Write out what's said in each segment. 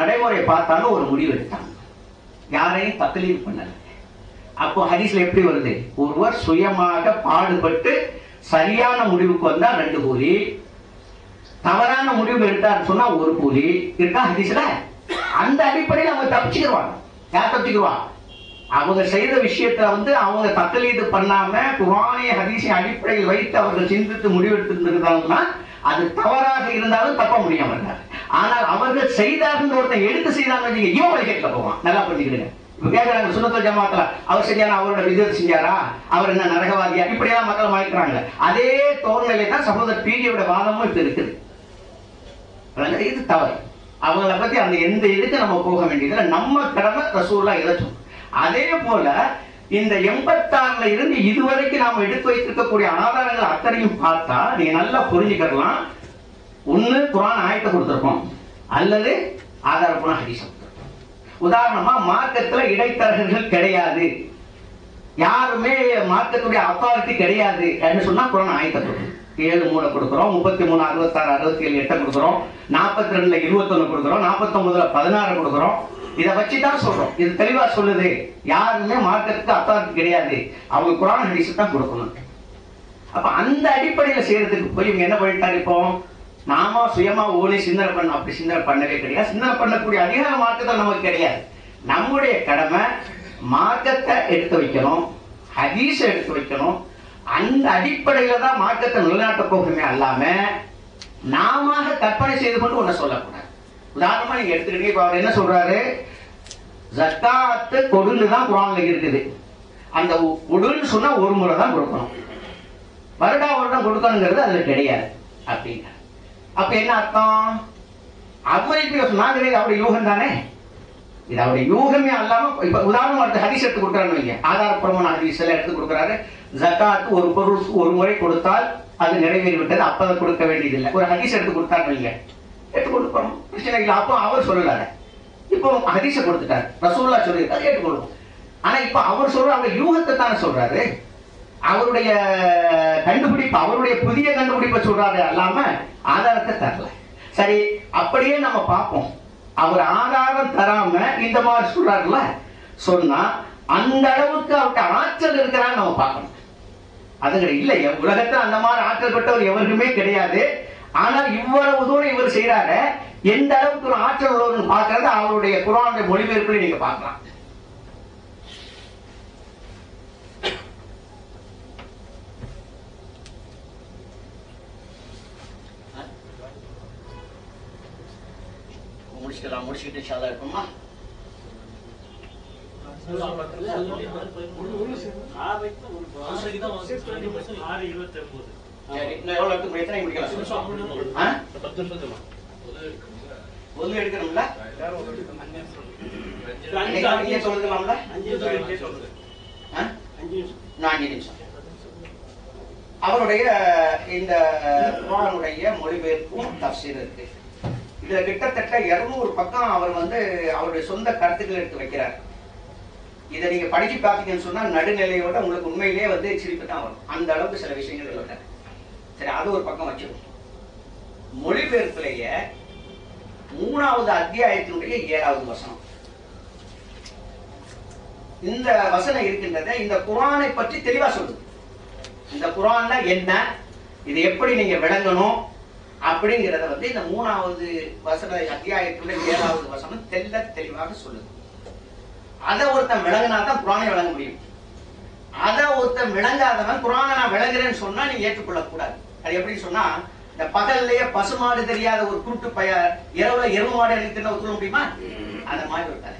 நடைமுறை பார்த்தாலும் ஒரு முடிவு எடுத்தாங்க. யாரையும் தக்லீது பண்ணல. அப்போ ஹரிஸ்ல எப்படி வருது? ஒருவர் சுயமாக பாடுபட்டு சரியான முடிவுக்கு வந்தா ரெண்டு கூலி தவறான முடிவு எடுத்தான்னு சொன்னா ஒரு கூலி. இருக்கா ஹரிஸ்ல அந்த அடிப்படையில் அவங்க தப்பிச்சுக்கிடுவாங்க யார் தப்பிச்சுக்கிடுவாங்க அவங்க செய்த விஷயத்த வந்து அவங்க தக்கலீது பண்ணாம குரானிய ஹதீஸை அடிப்படையில் வைத்து அவர்கள் சிந்தித்து முடிவெடுத்திருந்தாங்கன்னா அது தவறாக இருந்தாலும் தப்ப முடியாமல் இருந்தார் ஆனால் அவர்கள் செய்தார்கள் ஒருத்தன் எடுத்து செய்தாங்க நீங்க இவன் வழிகேட்டில் போவான். நல்லா புரிஞ்சுக்கிடுங்க. கேட்கிறாங்க கேட்கறாங்க சுனத்தல் ஜமாத்துல அவர் சரியான அவரோட விதத்தை செஞ்சாரா? அவர் என்ன நரகவாதியா? இப்படியெல்லாம் மக்கள் மாறிக்கிறாங்க. அதே தோல்நிலை தான் சகோதரர் பிஜியோட வாதமும் இப்ப இருக்குது. இது தவறு. அவங்கள பத்தி அந்த எந்த இதுக்கு நம்ம போக வேண்டியதுல நம்ம கடமை ரசூலா இதைச்சும் அதே போல இந்த எண்பத்தாறுல இருந்து இதுவரைக்கும் நாம எடுத்து வைத்திருக்கக்கூடிய ஆதாரங்கள் அத்தனையும் பார்த்தா நீங்க நல்லா புரிஞ்சுக்கலாம் ஒன்று குரான் ஆயத்தை கொடுத்துருப்போம் அல்லது ஆதாரப்பூர்வ ஹதீஸ். உதாரணமா மார்க்கத்துல இடைத்தரகர்கள் கிடையாது. யாருமே மார்க்கத்துடைய அத்தாரிட்டி கிடையாது அப்படின்னு சொன்னா குரான் ஆயத்தை கொடுக்கும். ஏழு மூணு கொடுக்குறோம் முப்பத்தி மூணு அறுபத்தாறு அறுபத்தி ஏழு எட்டை கொடுக்குறோம் நாற்பத்தி ரெண்டுல இருபத்தொன்னு கொடுக்குறோம் நாற்பத்தொன்பதுல பதினாறு கொடுக்குறோம். இதை வச்சு தான் சொல்றோம். இது தெளிவா சொல்லுது. யாருமே மார்க்கத்துக்கு அத்தாரிட்டி கிடையாது. அவங்க குரான் ஹரிசு தான் கொடுக்கணும். அப்ப அந்த அடிப்படையில செய்யறதுக்கு போய் இவங்க என்ன பண்ணிட்டாரு இப்போ? நாம சுயமா ஓடி சிந்தனை பண்ண அப்படி சிந்தனை பண்ணவே கிடையாது. சிந்தனை பண்ணக்கூடிய அதிகார மார்க்கத்தில் நமக்கு கிடையாது. நம்முடைய கடமை மார்க்கத்தை எடுத்து வைக்கணும். ஹதீஸை எடுத்து வைக்கணும். அந்த அடிப்படையில தான் மார்க்கத்தை நிலைநாட்ட போகுமே அல்லாம நாம கற்பனை செய்து கொண்டு ஒன்றை சொல்லக்கூடாது. உதாரணமா நீங்க எடுத்துக்கிட்டீங்க இப்ப அவர் என்ன சொல்றாரு? ஜக்காத்து கொடுன்னு தான் குரான்ல இருக்குது. அந்த உடல் சொன்னா ஒரு முறை தான் கொடுக்கணும். வருடா வருடம் கொடுக்கணுங்கிறது அதுல கிடையாது. அப்படின்னா அப்ப என்ன அர்த்தம்? அவருக்கு நாங்களே அவருடைய யூகம் தானே? இது அவருடைய யூகமே அல்லாம இப்ப உதாரணம் அடுத்த ஹதீஸ் எடுத்து கொடுக்குறான்னு வைங்க ஆதாரப்பூர்வமான ஹதீஸ் எல்லாம் எடுத்து கொடுக்குறாரு. ஜக்காத்து ஒரு பொருளுக்கு ஒரு முறை கொடுத்தால் அது நிறைவேறி விட்டது அப்ப அதை கொடுக்க வேண்டியதில்லை. ஒரு ஹதீஸ் எடுத்து கொடுத்தான்னு வைங்க எடுத்து கொடுக்கணும். பிரச்சனை இல்லை அப்போ அவர் சொல்லலாரு இப்போ ஹதீஸை கொடுத்துட்டாரு. ரசூல்லா சொல்லியிருக்காரு ஏற்றுக்கொள்ளும் ஆனா இப்ப அவர் சொல்ற அவர் யூகத்தை தானே சொல்றாரு. அவருடைய கண்டுபிடிப்பு அவருடைய புதிய கண்டுபிடிப்பை சொல்றாரு அல்லாம ஆதாரத்தை தரல. சரி அப்படியே நம்ம பார்ப்போம். அவர் ஆதாரம் தராம இந்த மாதிரி சொல்றாருல சொன்னா அந்த அளவுக்கு அவர்கிட்ட ஆற்றல் இருக்கிறான்னு நம்ம பார்க்கணும். அது இல்லை இல்ல அந்த மாதிரி ஆற்றல் பெற்றவர் எவருக்குமே கிடையாது. ஆனால் இவ்வளவு தூரம் இவர் செய்யறாரு எந்த அளவுக்கு ஒரு ஆற்றல் உள்ளவர்னு பார்க்கறது அவருடைய குரானுடைய மொழிபெயர்ப்புல நீங்க பார்க்கலாம். முடிச்சுக்கலாம் முடிச்சுக்கிட்டு சாதா இருக்குமா எடுக்கணும்ல சொல்லுங்களாம்ல அஞ்சு நிமிஷம் அவருடைய இந்த குரானுடைய மொழிபெயர்ப்பும் தப்சீர் இருக்கு இதுல கிட்டத்தட்ட இருநூறு பக்கம் அவர் வந்து அவருடைய சொந்த கருத்துக்கள் எடுத்து வைக்கிறார். இதை நீங்க படிச்சு பார்த்தீங்கன்னு சொன்னா நடுநிலையோட உங்களுக்கு உண்மையிலேயே வந்து சிரிப்பு தான் வரும். அந்த அளவுக்கு சில விஷயங்கள் இல்லை சரி அது ஒரு பக்கம் வச்சிருக்கோம் மொழிபெயர்ப்பிலேயே மூணாவது அத்தியாயத்தினுடைய ஏழாவது வசனம். இந்த வசனம் இருக்கின்றத இந்த குரானை பற்றி தெளிவா சொல்லுது இந்த குரான்னா என்ன? இது எப்படி நீங்க விளங்கணும்? அப்படிங்கிறத வந்து இந்த மூணாவது வசன அத்தியாயத்துல ஏழாவது வசனம் தெல்ல தெளிவாக சொல்லுது. அதை ஒருத்தன் விளங்கினா தான் குரானை விளங்க முடியும். அதை ஒருத்தன் விளங்காதவன் குரானை நான் விளங்குறேன்னு சொன்னா நீ ஏற்றுக்கொள்ளக் கூடாது அது எப்படி சொன்னா இந்த பகல்லையே பசுமாடு தெரியாத ஒரு குருட்டு பைய இரவுல எருவு மாடு எனக்கு என்ன சொல்ல முடியுமா? அந்த மாதிரி ஒரு கதை.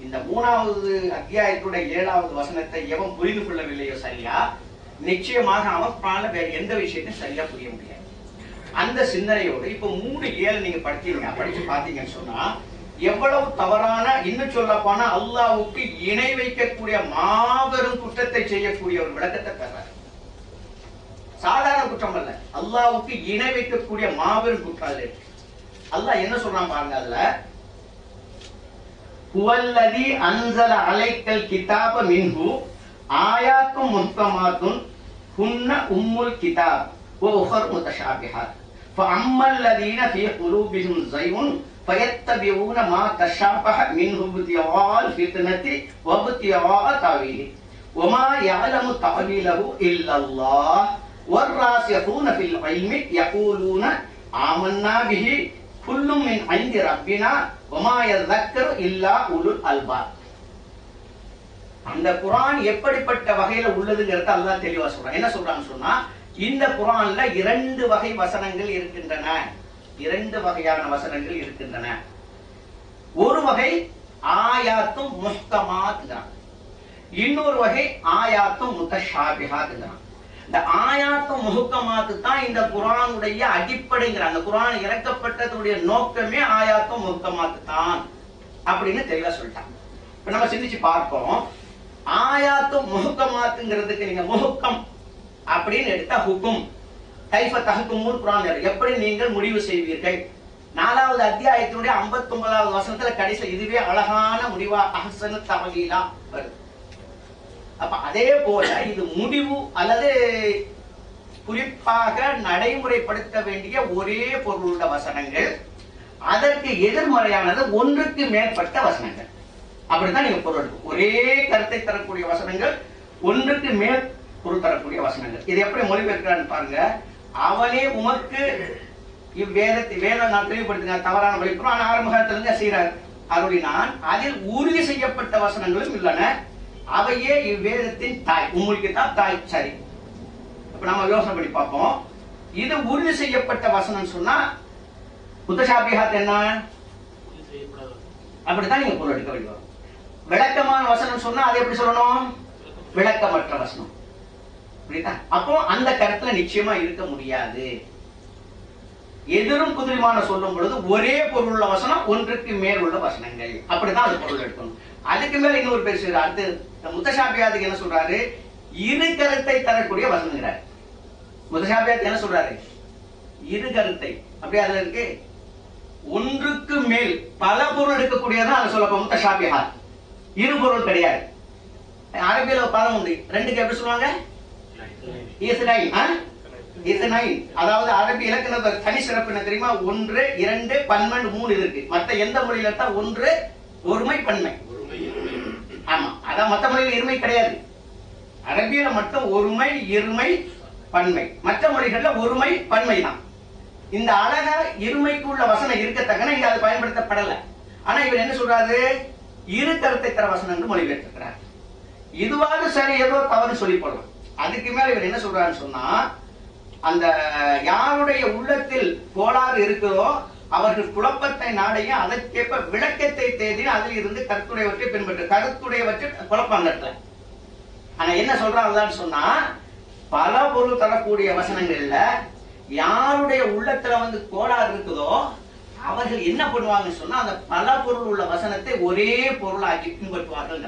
இந்த மூணாவது அத்தியாயத்துடைய ஏழாவது வசனத்தை எவன் புரிந்து கொள்ளவில்லையோ சரியா நிச்சயமாக அவன் குரான்ல வேற எந்த விஷயத்தையும் சரியா புரிய முடியாது. அந்த சிந்தனையோடு இப்ப மூணு ஏழு நீங்க படிச்சீங்க படிச்சு பார்த்தீங்கன்னு சொன்னா எவ்வளவு தவறான இன்னும் சொல்லப்போனா போனா அல்லாவுக்கு இணை வைக்கக்கூடிய மாபெரும் குற்றத்தை செய்யக்கூடிய ஒரு விளக்கத்தை பெறாரு சாதாரண குற்றம் அல்ல. அல்லாவுக்கு இணை வைக்கக்கூடிய மாபெரும் குற்றம் இருக்கு. அல்லாஹ் என்ன சொல்றான் பாருங்க அதுல? புவல்லதி அன்சல அலைக்கல் கிதாப மின்பு ஆயாக்கும் முத்தமாத்துன் ஹுன்ன உம்முல் கிதாப் ஓ உஹர் முத்தஷாபிஹார் فأما الذين في قلوبهم زيغ فَيَتَّبِعُونَ مَا تَشَابَهَ مِنْهُ ابْتِغَاءَ الْفِتْنَةِ وَابْتِغَاءَ تَأْوِيلِهِ وَمَا يَعْلَمُ تَأْوِيلَهُ إِلَّا اللَّهُ وَالرَّاسِخُونَ فِي الْعِلْمِ يَقُولُونَ آمَنَّا بِهِ كُلٌّ مِنْ عِنْدِ رَبِّنَا وَمَا يَذَّكَّرُ إِلَّا أُولُو الْأَلْبَابِ அந்த குரான் எப்படிப்பட்ட வகையில உள்ளதுங்கிறத அல்லாஹ் தெளிவா சொல்றான் என்ன சொல்றான்னு சொன்னா இந்த குரான்ல இரண்டு வகை வசனங்கள் இருக்கின்றன. இரண்டு வகையான வசனங்கள் இருக்கின்றன. ஒரு வகை ஆயாத்தும் முஹ்கமாத்துங்கிறான் இன்னொரு வகை ஆயாத்தும் முத்தஷாபிஹாத்துங்கிறான் இந்த ஆயாத்தும் முஹுக்கமாத்து தான் இந்த குரானுடைய அடிப்படைங்கிற அந்த குரான் இறக்கப்பட்டதுடைய நோக்கமே ஆயாத்தும் முஹுக்கமாத்து தான் அப்படின்னு தெளிவா சொல்லிட்டாங்க. இப்ப நம்ம சிந்திச்சு பார்ப்போம். ஆயாத்தும் முஹுக்கமாத்துங்கிறதுக்கு நீங்க முஹுக்கம் அப்படின்னு எடுத்தா ஹுக்கும். கைஃப தஹக்குமுல் குரான் எப்படி நீங்கள் முடிவு செய்வீர்கள்? நாலாவது அத்தியாயத்தினுடைய 59வது வசனத்துல கடைசியில் இதுவே அழகான முடிவா அஹ்சனு தவலீலா வருது. அப்ப அதே போல இது முடிவு அல்லது குறிப்பாக நடைமுறைப்படுத்த வேண்டிய ஒரே பொருளுள்ள வசனங்கள். அதற்கு எதிர்மறையானது ஒன்றுக்கு மேற்பட்ட வசனங்கள். அப்படித்தான் நீங்க பொருள் ஒரே கருத்தை தரக்கூடிய வசனங்கள் ஒன்றுக்கு மேல் குரு தரக்கூடிய வசனங்கள் இது எப்படி மொழிபெயர்க்கிறான்னு பாருங்க. அவனே உமக்கு இவ்வேதத்தை வேதம் நான் தெளிவுபடுத்தின தவறான வழிபுறம் ஆனால் ஆரம்ப காலத்துல இருந்து செய்யறாரு அருளினான் அதில் உறுதி செய்யப்பட்ட வசனங்களும் உள்ளன. அவையே இவ்வேதத்தின் தாய். உங்களுக்கு தான் தாய். சரி. இப்ப நம்ம யோசனை பண்ணி பார்ப்போம். இது உறுதி செய்யப்பட்ட வசனம் சொன்னா புத்தசாபிகாத் என்ன? அப்படித்தான் நீங்க பொருள் எடுக்க வேண்டிய விளக்கமான வசனம் சொன்னா அதை எப்படி சொல்லணும்? விளக்கமற்ற வசனம். புரியுதா? அப்போ அந்த கருத்துல நிச்சயமா இருக்க முடியாது. எதிரும் குதிரிமான சொல்லும் பொழுது ஒரே பொருள் உள்ள வசனம் ஒன்றுக்கு மேல் உள்ள வசனங்கள். அப்படிதான் அது பொருள் எடுக்கணும் அதுக்கு மேல இன்னொரு பேர் சொல்றாரு. அடுத்து முத்தசாபியாதுக்கு என்ன சொல்றாரு? இரு கருத்தை தரக்கூடிய வசனங்கிறார். முத்தசாபியாத் என்ன சொல்றாரு? இரு கருத்தை. அப்படி அதுல இருக்கு. ஒன்றுக்கு மேல் பல பொருள் எடுக்கக்கூடியதான் அதை சொல்லப்போ முத்தசாபியா இரு பொருள் கிடையாது. அரபியில ஒரு பதம் உண்டு. ரெண்டுக்கு எப்படி சொல்லுவாங்க? அதாவது அரபி இலக்கண தனி சிறப்பு என்ன தெரியுமா? ஒன்று இரண்டு பன்மன் மூணு இருக்கு. மத்த எந்த மொழியில தான் ஒன்று ஒருமை பன்மை. ஆமா. அதான் மத்த மொழியில இருமை கிடையாது. அரபியில மட்டும் ஒருமை இருமை பன்மை. மற்ற மொழிகள்ல ஒருமை பன்மை தான். இந்த அழக இருமைக்கு உள்ள வசனம் இருக்கத்தக்கன இங்க அது பயன்படுத்தப்படல. ஆனா இவர் என்ன சொல்றாரு? இரு கருத்தை தர வசனம் என்று மொழிபெயர்த்திருக்கிறார். இதுவாக சரி ஏதோ தவறு சொல்லி போடலாம். அதுக்கு மேல இவர் என்ன சொல்றாருன்னு சொன்னா அந்த யாருடைய உள்ளத்தில் கோளாறு இருக்குதோ அவர்கள் குழப்பத்தை நாடையும் அதற்கேற்ப விளக்கத்தை தேடி அதில் இருந்து கருத்துடையவற்றை பின்பற்று கருத்துடையவற்றை குழப்பம் ஆனா என்ன சொல்றாங்கன்னு சொன்னா பல பொருள் தரக்கூடிய வசனங்கள்ல யாருடைய உள்ளத்துல வந்து கோளாறு இருக்குதோ அவர்கள் என்ன பண்ணுவாங்கன்னு சொன்னா அந்த பல பொருள் உள்ள வசனத்தை ஒரே பொருளாக்கி பின்பற்றுவார்கள்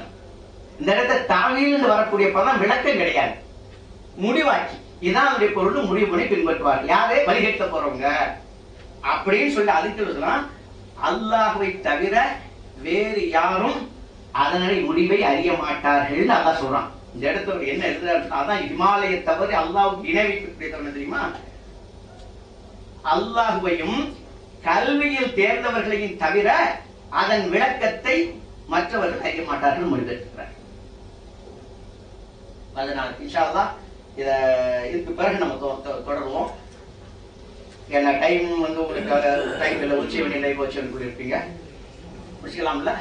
இந்த இடத்துல தாவீல் வரக்கூடிய பதம் விளக்கம் கிடையாது. முடிவாக்கி. இதான் அவருடைய பொருள் முடிவு பண்ணி பின்பற்றுவார். யாரே? வழிகட்ட போறவங்க அப்படின்னு சொல்லி அதுக்கு சொல்லலாம் அல்லாஹுவை தவிர வேறு யாரும் அதனுடைய முடிவை அறிய மாட்டார்கள் அல்லா சொல்றான். இந்த இடத்துல என்ன எழுதுறாரு? அதான் இமாலய தவறு அல்லாஹ்வுக்கு இணை வைக்கக்கூடியது தெரியுமா? அல்லாஹுவையும் கல்வியில் தேர்ந்தவர்களையும் தவிர அதன் விளக்கத்தை மற்றவர்கள் அறிய மாட்டார்கள் மொழிபெற்றிருக்கிறார் அதனால் இன்ஷா அல்லாஹ் இதை இதுக்கு பிறகு நம்ம தொ- தொடருவோம். ஏன்னா டைம் வந்து உங்களுக்கு டைம் இல்லை. உச்சி மணி லைவ் வச்சு கூறியிருப்பீங்க முடிச்சுக்கலாம்ல?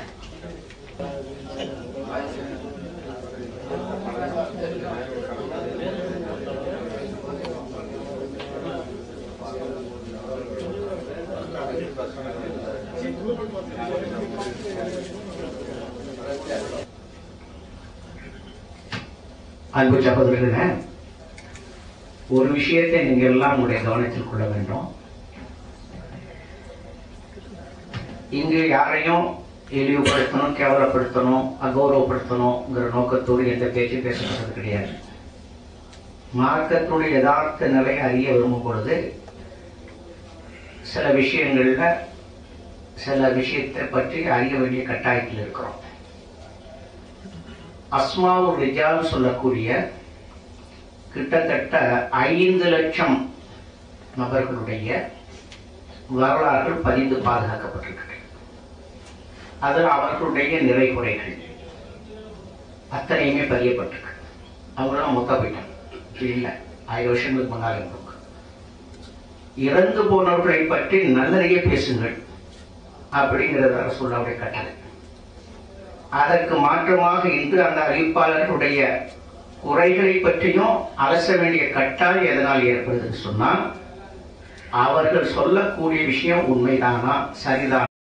அன்பு சகோதரர்களே ஒரு விஷயத்தை நீங்க எல்லாம் உங்களுடைய கவனத்தில் கொள்ள வேண்டும். இங்கு யாரையும் இழிவுபடுத்தணும் கேவலப்படுத்தணும் அகௌரவப்படுத்தணுங்கிற நோக்கத்தோடு எந்த பேச்சும் பேசப்படுறது கிடையாது. மார்க்கத்துடைய யதார்த்த நிலை அறிய விரும்பும் பொழுது சில விஷயங்கள்ல சில விஷயத்தை பற்றி அறிய வேண்டிய கட்டாயத்தில் இருக்கிறோம். அஸ்மாவு ரிஜால் சொல்லக்கூடிய கிட்டத்தட்ட ஐந்து லட்சம் நபர்களுடைய வரலாறுகள் பதிந்து பாதுகாக்கப்பட்டிருக்கிறது. அதில் அவர்களுடைய நிறை குறைகள் அத்தனையுமே பதியப்பட்டிருக்கு. அவங்களாம் மொத்த போயிட்டாங்க. இல்லை. ஆயிரம் வருஷங்களுக்கு முன்னால் இருந்தவங்க இறந்து போனவர்களை பற்றி நல்லதையே பேசுங்கள் அப்படிங்கிறது அரசுடைய கட்டளை. அதற்கு மாற்றமாக இன்று அந்த அறிவிப்பாளர்களுடைய குறைகளை பற்றியும் அலச வேண்டிய கட்டாயம் எதனால் ஏற்படுதுன்னு சொன்னால் அவர்கள் சொல்லக்கூடிய விஷயம் உண்மைதானா சரிதானா